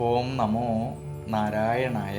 ഓം നമോ നാരായണായ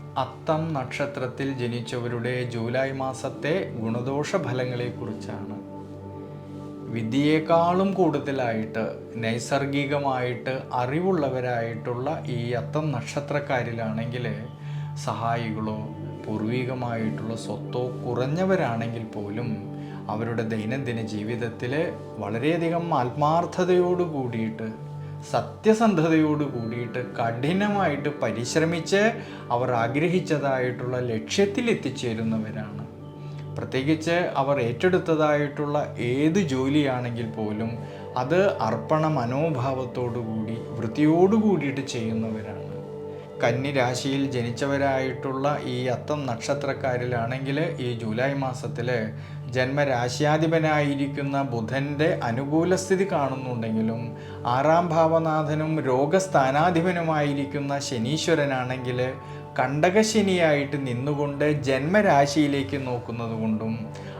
അത്തം നക്ഷത്രത്തിൽ ജനിച്ചവരുടെ ജൂലൈ മാസത്തെ ഗുണദോഷ ഫലങ്ങളെക്കുറിച്ചാണ് വിദ്യയേക്കാളും കൂടുതലായിട്ട് നൈസർഗികമായിട്ട് അറിവുള്ളവരായിട്ടുള്ള ഈ അത്തം നക്ഷത്രക്കാരിലാണെങ്കിൽ സഹായികളോ പൂർവികമായിട്ടുള്ള സ്വത്തോ കുറഞ്ഞവരാണെങ്കിൽ പോലും അവരുടെ ദൈനംദിന ജീവിതത്തിൽ വളരെയധികം ആത്മാർത്ഥതയോട് കൂടിയിട്ട് സത്യസന്ധതയോട് കൂടിയിട്ട് കഠിനമായിട്ട് പരിശ്രമിച്ച് അവർ ആഗ്രഹിച്ചതായിട്ടുള്ള ലക്ഷ്യത്തിൽ എത്തിച്ചേരുന്നവരാണ് പ്രത്യേകിച്ച് അവർ ഏറ്റെടുത്തതായിട്ടുള്ള ഏത് ജോലിയാണെങ്കിൽ പോലും അത് അർപ്പണ മനോഭാവത്തോടു കൂടി വൃത്തിയോടു കൂടിയിട്ട് ചെയ്യുന്നവരാണ്. കന്നി രാശിയിൽ ജനിച്ചവരായിട്ടുള്ള ഈ അത്തം നക്ഷത്രക്കാരിലാണെങ്കിൽ ഈ ജൂലൈ മാസത്തിൽ ജന്മരാശ്യാധിപനായിരിക്കുന്ന ബുധന്റെ അനുകൂല സ്ഥിതി കാണുന്നുണ്ടെങ്കിലും ആറാം ഭാവനാഥനും രോഗസ്ഥാനാധിപനുമായിരിക്കുന്ന ശനീശ്വരനാണെങ്കിൽ കണ്ടകശനിയായിട്ട് നിന്നുകൊണ്ട് ജന്മരാശിയിലേക്ക് നോക്കുന്നത് കൊണ്ടും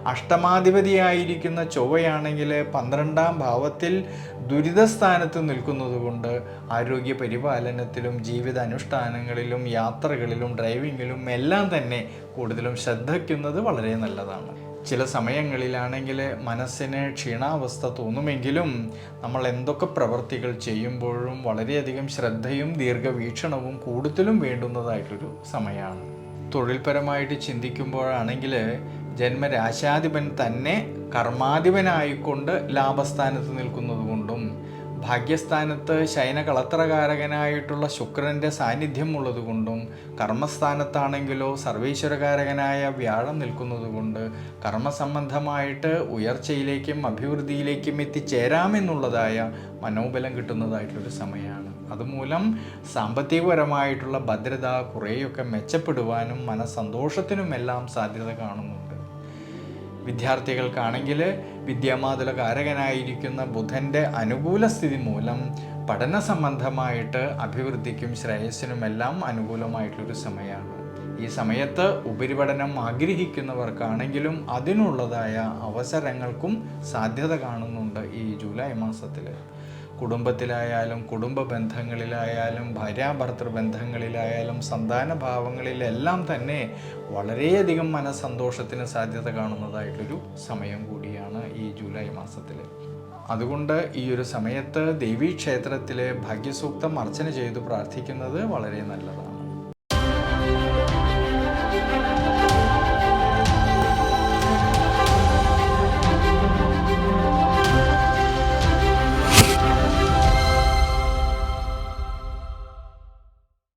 അഷ്ടമാധിപതിയായിരിക്കുന്ന ചൊവ്വയാണെങ്കിൽ പന്ത്രണ്ടാം ഭാവത്തിൽ ദുരിതസ്ഥാനത്ത് നിൽക്കുന്നത് കൊണ്ട് ആരോഗ്യ പരിപാലനത്തിലും ജീവിത അനുഷ്ഠാനങ്ങളിലും യാത്രകളിലും ഡ്രൈവിങ്ങിലും എല്ലാം തന്നെ കൂടുതലും ശ്രദ്ധിക്കുന്നത് വളരെ നല്ലതാണ്. ചില സമയങ്ങളിലാണെങ്കിൽ മനസ്സിന് ക്ഷീണാവസ്ഥ തോന്നുമെങ്കിലും നമ്മൾ എന്തൊക്കെ പ്രവൃത്തികൾ ചെയ്യുമ്പോഴും വളരെയധികം ശ്രദ്ധയും ദീർഘവീക്ഷണവും കൂടുതലും വേണ്ടുന്നതായിട്ടൊരു സമയമാണ്. തൊഴിൽപരമായിട്ട് ചിന്തിക്കുമ്പോഴാണെങ്കിൽ ജന്മരാശാധിപൻ തന്നെ കർമാധിപനായിക്കൊണ്ട് ലാഭസ്ഥാനത്ത് നിൽക്കുന്നത് കൊണ്ടും ഭാഗ്യസ്ഥാനത്ത് ശയനകളത്രകാരകനായിട്ടുള്ള ശുക്രന്റെ സാന്നിധ്യം ഉള്ളതുകൊണ്ടും കർമ്മസ്ഥാനത്താണെങ്കിലോ സർവീശ്വരകാരകനായ വ്യാഴം നിൽക്കുന്നതുകൊണ്ട് കർമ്മസംബന്ധമായിട്ട് ഉയർച്ചയിലേക്കും അഭിവൃദ്ധിയിലേക്കും എത്തിച്ചേരാമെന്നുള്ളതായ മനോബലം കിട്ടുന്നതായിട്ടൊരു സമയമാണ്. അതുമൂലം സാമ്പത്തികപരമായിട്ടുള്ള ഭദ്രത കുറേയൊക്കെ മെച്ചപ്പെടുവാനും മനസ്സന്തോഷത്തിനുമെല്ലാം സാധ്യത കാണുന്നുണ്ട്. വിദ്യാർത്ഥികൾക്കാണെങ്കിൽ വിദ്യാമാതുലകാരകനായിരിക്കുന്ന ബുധന്റെ അനുകൂല സ്ഥിതി മൂലം പഠന സംബന്ധമായിട്ട് അഭിവൃദ്ധിക്കും ശ്രേയസ്സിനുമെല്ലാം അനുകൂലമായിട്ടുള്ളൊരു സമയമാണ്. ഈ സമയത്ത് ഉപരിപഠനം ആഗ്രഹിക്കുന്നവർക്കാണെങ്കിലും അതിനുള്ളതായ അവസരങ്ങൾക്കും സാധ്യത കാണുന്നുണ്ട് ഈ ജൂലൈ മാസത്തിൽ കുടുംബത്തിലായാലും കുടുംബ ബന്ധങ്ങളിലായാലും ഭാര്യാഭർത്തൃ ബന്ധങ്ങളിലായാലും സന്താന ഭാവങ്ങളിലെല്ലാം തന്നെ വളരെയധികം മനസ്സന്തോഷത്തിന് സാധ്യത കാണുന്നതായിട്ടൊരു സമയം കൂടിയാണ് ഈ ജൂലൈ മാസത്തിൽ അതുകൊണ്ട് ഈ ഒരു സമയത്ത് ദേവീക്ഷേത്രത്തിലെ ഭാഗ്യസൂക്തം അർച്ചന ചെയ്തു പ്രാർത്ഥിക്കുന്നത് വളരെ നല്ലതാണ്.